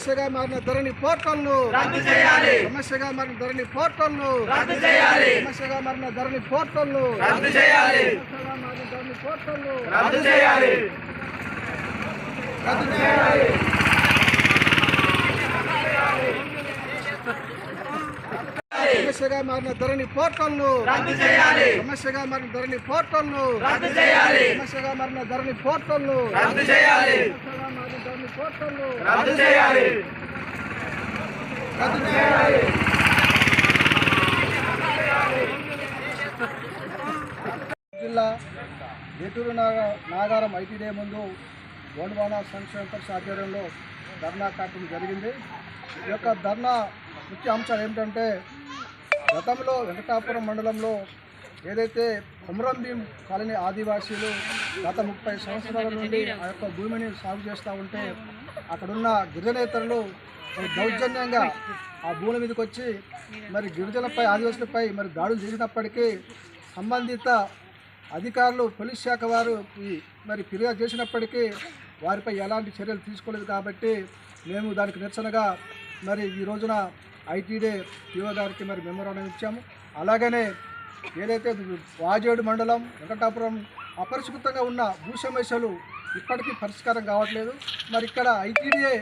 సమస్యగా మారిన ధరణి పోర్టల్ను రద్దు చేయాలి. సమస్యగా మారిన ధరణి పోర్టల్ను రద్దు చేయాలి. సమస్యగా మారిన ధరణి పోర్టల్ను రద్దు చేయాలి. సమస్యగా మారిన ధరణి పోర్టల్ను రద్దు చేయాలి. రద్దు చేయాలి. సమస్యగా మారిన ధరణి పోర్టల్ను రద్దు చేయాలి. సమస్యగా మారిన ధరణి పోర్టల్ను రద్దు చేయాలి. సమస్యగా మారిన ధరణి పోర్టల్ను రద్దు చేయాలి. రద్దు చేయాలి. రద్దు చేయాలి. జిల్లా ఏటూరు నాగ నాగారం ఐటీడీ ముందు గోండ్వాన సంక్షేమ పరిషత్ ఆధ్వర్యంలో ధర్నా కార్యక్రమం జరిగింది. ఈ యొక్క ధర్నా ముఖ్య అంశాలు ఏమిటంటే గతంలో వెంకటాపురం మండలంలో ఏదైతే కొమరం భీం కాలనీ ఆదివాసీలు గత ముప్పై సంవత్సరాల నుండి ఆ యొక్క భూమిని సాగు చేస్తూ ఉంటే అక్కడున్న గిరిజనేతరులు దౌర్జన్యంగా ఆ భూమి మీదకి వచ్చి మరి గిరిజనులపై ఆదివాసులపై మరి దాడులు చేసినప్పటికీ సంబంధిత అధికారులు పోలీస్ శాఖ వారు మరి ఫిర్యాదు చేసినప్పటికీ వారిపై ఎలాంటి చర్యలు తీసుకోలేదు కాబట్టి మేము దానికి నిరసనగా మరి ఈ రోజున ఐటీడే పీఓ గారికి మరి మెమోరాండం ఇచ్చాము. అలాగనే ఏదైతే వాజేడు మండలం వెంకటాపురం అపరిష్కృతంగా ఉన్న భూ సమస్యలు ఇప్పటికీ పరిష్కారం కావట్లేదు. మరి ఇక్కడ ఐటీడీఏ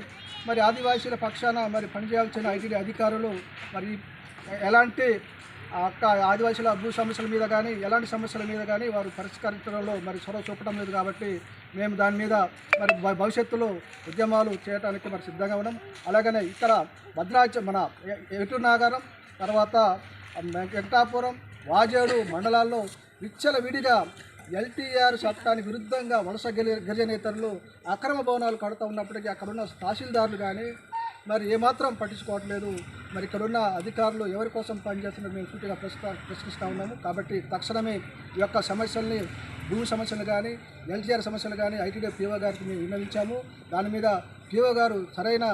మరి ఆదివాసీల పక్షాన మరి పనిచేయాల్సిన ఐటీడీ అధికారులు మరి ఎలాంటి అక్క ఆదివాసీల భూ సమస్యల మీద కానీ ఎలాంటి సమస్యల మీద కానీ వారు పరిష్కరించడంలో మరి చొరవ చూపడం లేదు కాబట్టి మేము దాని మీద మరి భవిష్యత్తులో ఉద్యమాలు చేయడానికి మరి సిద్ధంగా ఉన్నాం. అలాగనే ఇక్కడ భద్రాచ మన ఎటు నాగారం తర్వాత వెంకటాపురం వాజేడు మండలాల్లో విచ్చల విడిగా ఎల్టీఆర్ చట్టానికి విరుద్ధంగా వలస గిరిజనేతరులు అక్రమ భవనాలు కడుతూ ఉన్నప్పటికీ అక్కడున్న తహసీల్దారులు కానీ మరి ఏమాత్రం పట్టించుకోవట్లేదు. మరి ఇక్కడున్న అధికారులు ఎవరి కోసం పనిచేస్తున్నారు మేము సూటిగా ప్రశ్న ప్రశ్నిస్తూ ఉన్నాము. కాబట్టి తక్షణమే ఈ యొక్క సమస్యల్ని భూ సమస్యలు కానీ ఎల్టీఆర్ సమస్యలు కానీ ఐటీడీ పీఓ గారికి మేము విన్నవించాము. దాని మీద పీఓ గారు సరైన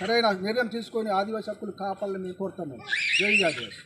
సరైన నిర్ణయం తీసుకొని ఆదివాసీ హక్కులు కాపాలని మేము కోరుతున్నాము. జై ఆదివాసి.